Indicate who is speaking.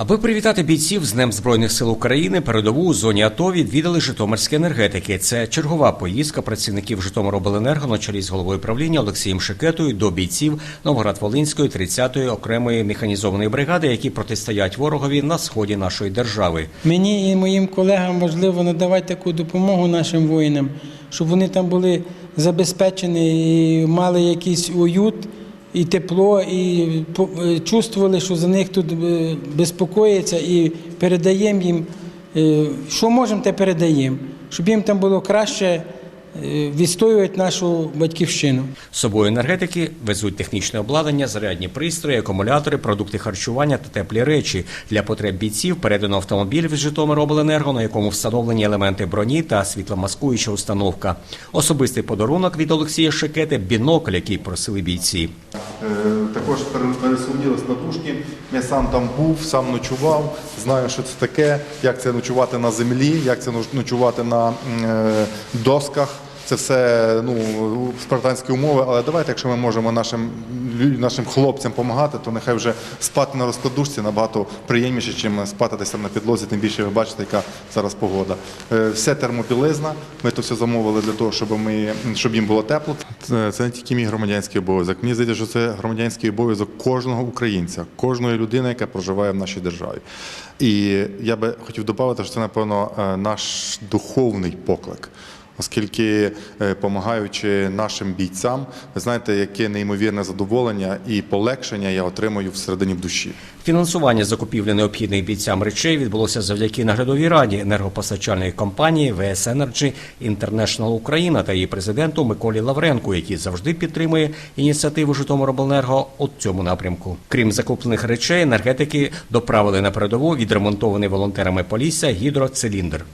Speaker 1: Аби привітати бійців з Днем Збройних сил України, передову у зоні АТО відвідали житомирські енергетики. Це чергова поїздка працівників Житомиробленерго на чолі з головою правління Олексієм Шикетою до бійців Новоград-Волинської 30-ї окремої механізованої бригади, які протистоять ворогові на сході нашої держави.
Speaker 2: Мені і моїм колегам важливо надавати таку допомогу нашим воїнам, щоб вони там були забезпечені і мали якийсь уют і тепло, і е, чувствували, що за них тут е, безпокоїться, і передаємо їм, е, що можемо, те передаємо, щоб їм там було краще відстоювати нашу батьківщину.
Speaker 1: З собою енергетики везуть технічне обладнання, зарядні пристрої, акумулятори, продукти харчування та теплі речі. Для потреб бійців передано автомобіль від Житомиробленерго, на якому встановлені елементи броні та світломаскуюча установка. Особистий подарунок від Олексія Шикети бінокль, який просили бійці.
Speaker 3: Е, Також пере- пересудились на душки. Я сам там був, сам ночував, знаю, що це таке, як це ночувати на землі, як це ночувати на е, досках. Це все ну, спартанські умови, але давайте, якщо ми можемо нашим, нашим хлопцям допомагати, то нехай вже спати на розкладушці набагато приємніше, ніж спати десь там на підлозі, тим більше ви бачите, яка зараз погода. Е, Все термобілизна, ми то все замовили для того, щоб, ми, щоб їм було тепло. Це, це не тільки мій громадянський обов'язок. Мені здається, що це громадянський обов'язок кожного українця, кожної людини, яка проживає в нашій державі. І я би хотів додати, що це, напевно, е, наш духовний поклик. Оскільки, допомагаючи нашим бійцям, ви знаєте, яке неймовірне задоволення і полегшення я отримую всередині в душі.
Speaker 1: Фінансування закупівлі необхідних бійцям речей відбулося завдяки наглядовій раді енергопостачальної компанії ВС Energy International Україна та її президенту Миколі Лавренку, який завжди підтримує ініціативу Житомиробленерго у цьому напрямку. Крім закуплених речей, енергетики доправили на передову відремонтований волонтерами Полісся гідроциліндр.